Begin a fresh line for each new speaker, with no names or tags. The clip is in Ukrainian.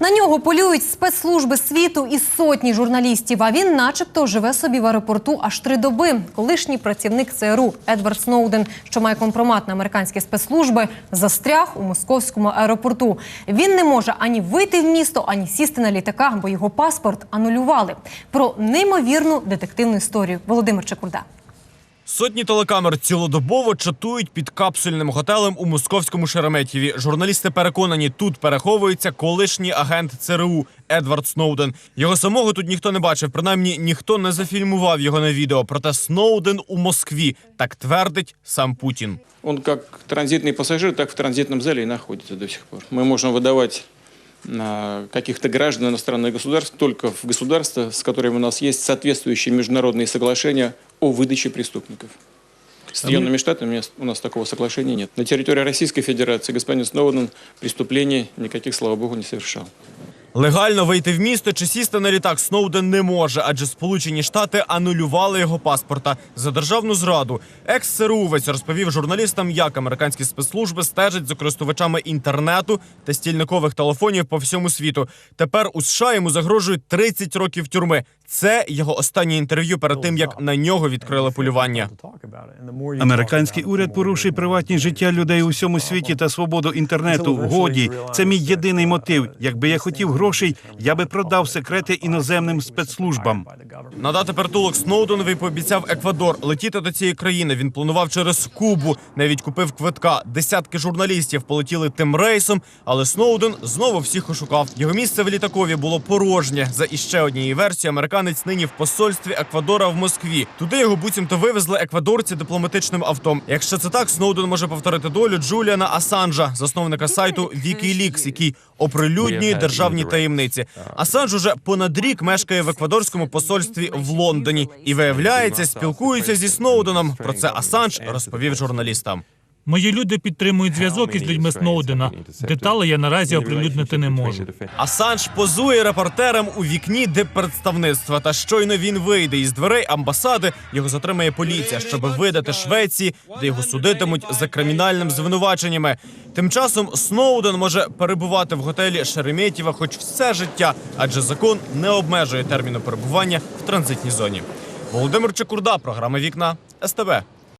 На нього полюють спецслужби світу і сотні журналістів. А він, начебто, живе собі в аеропорту аж три доби. Колишній працівник ЦРУ Едвард Сноуден, що має компромат на американські спецслужби, застряг у московському аеропорту. Він не може ані вийти в місто, ані сісти на літака, бо його паспорт анулювали. Про неймовірну детективну історію Володимир Чекурда.
Сотні телекамер цілодобово чатують під капсульним готелем у московському Шереметьєві. Журналісти переконані, тут переховується колишній агент ЦРУ Едвард Сноуден. Його самого тут ніхто не бачив. Принаймні ніхто не зафільмував його на відео. Проте Сноуден у Москві так твердить сам Путін.
Он как транзитный пассажир, так в транзитном зале и находится до сих пор. Мы можем выдавать а, каких-то граждан иностранных государств только в государства, с которыми у нас есть соответствующие международные соглашения о выдаче преступников. С Соединенными Штатами у нас- у нас такого соглашения нет. На территории Российской Федерации господин Сноуден преступлений никаких, слава богу, не совершал.
Легально вийти в місто чи сісти на літак Сноуден не може, адже Сполучені Штати анулювали його паспорта за державну зраду. Екс сирувець розповів журналістам, як американські спецслужби стежать за користувачами інтернету та стільникових телефонів по всьому світу. Тепер у США йому загрожують 30 років тюрми. Це його останнє інтерв'ю перед тим, як на нього відкрили полювання.
Американський уряд порушує приватні життя людей у всьому світі та свободу інтернету. Годі, це мій єдиний мотив. Якби я хотів грошей, я би продав секрети іноземним спецслужбам.
Надати притулок Сноуденові пообіцяв Еквадор. Летіти до цієї країни він планував через Кубу. Навіть купив квитка. Десятки журналістів полетіли тим рейсом, але Сноуден знову всіх ошукав. Його місце в літакові було порожнє. За іще однією версією, американець нині в посольстві Еквадора в Москві. Туди його буцімто вивезли еквадорці дипломатичним автом. Якщо це так, Сноуден може повторити долю Джуліана Асанжа, засновника сайту WikiLeaks, який оприлюднює державні таємниці. Асанж уже понад рік мешкає в еквадорському посольстві в Лондоні і виявляється, спілкується зі Сноуденом. Про це Асанж розповів журналістам.
Мої люди підтримують зв'язок із людьми Сноудена. Деталі я наразі оприлюднити не можу.
Асанж позує репортерам у вікні диппредставництва. Та щойно він вийде із дверей амбасади, його затримає поліція, щоб видати Швеції, де його судитимуть за кримінальним звинуваченнями. Тим часом Сноуден може перебувати в готелі Шереметьєва хоч все життя, адже закон не обмежує терміну перебування в транзитній зоні. Володимир Чекурда, програма Вікна СТБ.